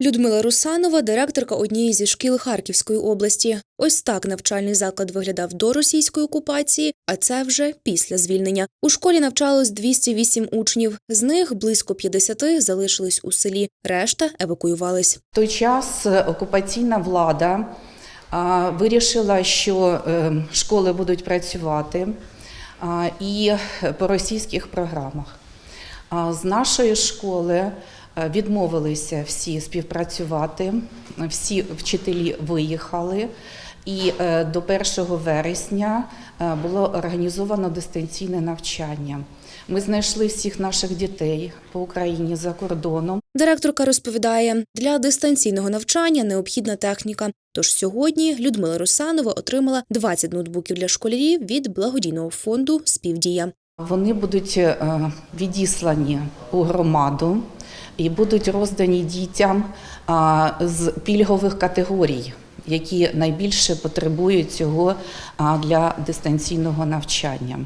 Людмила Русанова, директорка однієї зі шкіл Харківської області. Ось так навчальний заклад виглядав до російської окупації, а це вже після звільнення. У школі навчалось 208 учнів. З них близько 50 залишились у селі, решта евакуювались. В той час е, окупаційна влада вирішила, що е, школи будуть працювати і по російських програмах. З нашої школи е, відмовилися всі співпрацювати, всі вчителі виїхали. І е, до 1 вересня е, було організовано дистанційне навчання. Ми знайшли всіх наших дітей по Україні за кордоном. Директорка розповідає, для дистанційного навчання необхідна техніка. Тож сьогодні Людмила Русанова отримала 20 ноутбуків для школярів від благодійного фонду Співдія. Вони будуть е, відіслані у громаду і будуть роздані дітям а, з пільгових категорій, які найбільше потребують цього а, для дистанційного навчання.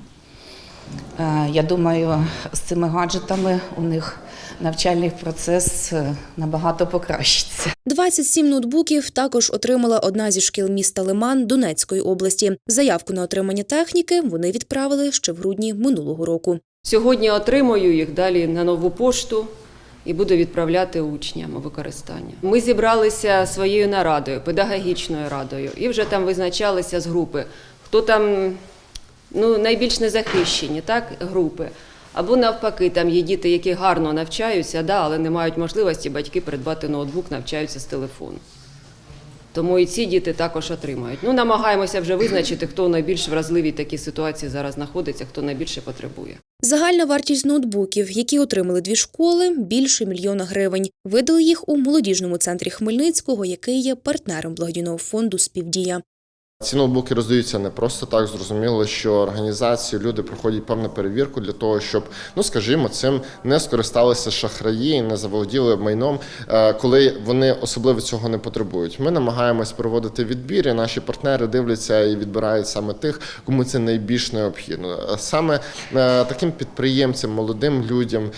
Е, Я думаю, з цими гаджетами у них навчальний процес е, набагато покращиться. 27 ноутбуків також отримала одна зі шкіл міста Лиман Донецької області. Заявку на отримання техніки вони відправили ще в грудні минулого року. Сьогодні отримую їх далі на нову пошту і буду відправляти учням у використання. Ми зібралися своєю нарадою, педагогічною радою, і вже там визначалися з групи, хто там ну, найбільш незахищені, так, групи. Або навпаки, там є діти, які гарно навчаються, да, але не мають можливості батьки придбати ноутбук, навчаються з телефону. Тому і ці діти також отримають. Ну, намагаємося вже визначити, хто найбільш вразливій такій ситуації зараз знаходиться, хто найбільше потребує. Загальна вартість ноутбуків, які отримали дві школи, більше мільйона гривень. Видали їх у молодіжному центрі Хмельницького, який є партнером благодійного фонду Співдія. Ці ноутбуки роздаються не просто так. Зрозуміло, що організації люди проходять певну перевірку для того, щоб, ну скажімо, цим не скористалися шахраї, не заволоділи майном, е, коли вони особливо цього не потребують. Ми намагаємось проводити відбір, і наші партнери дивляться і відбирають саме тих, кому це найбільш необхідно. Е, Саме е, таким підприємцям, молодим людям,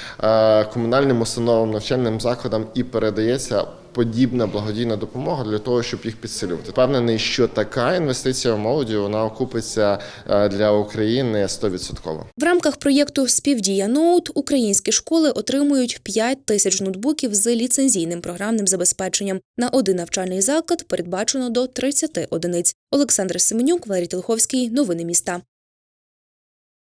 комунальним установам, навчальним закладам і передається подібна благодійна допомога для того, щоб їх підсилювати. Впевнений, що така інвестиція в молоді вона окупиться е, для України 100%. В рамках проєкту Співдія Ноут українські школи отримують 5 тисяч ноутбуків з ліцензійним програмним забезпеченням. На один навчальний заклад передбачено до 30 одиниць. Олександр Семенюк, Валерій Телховський. Новини міста.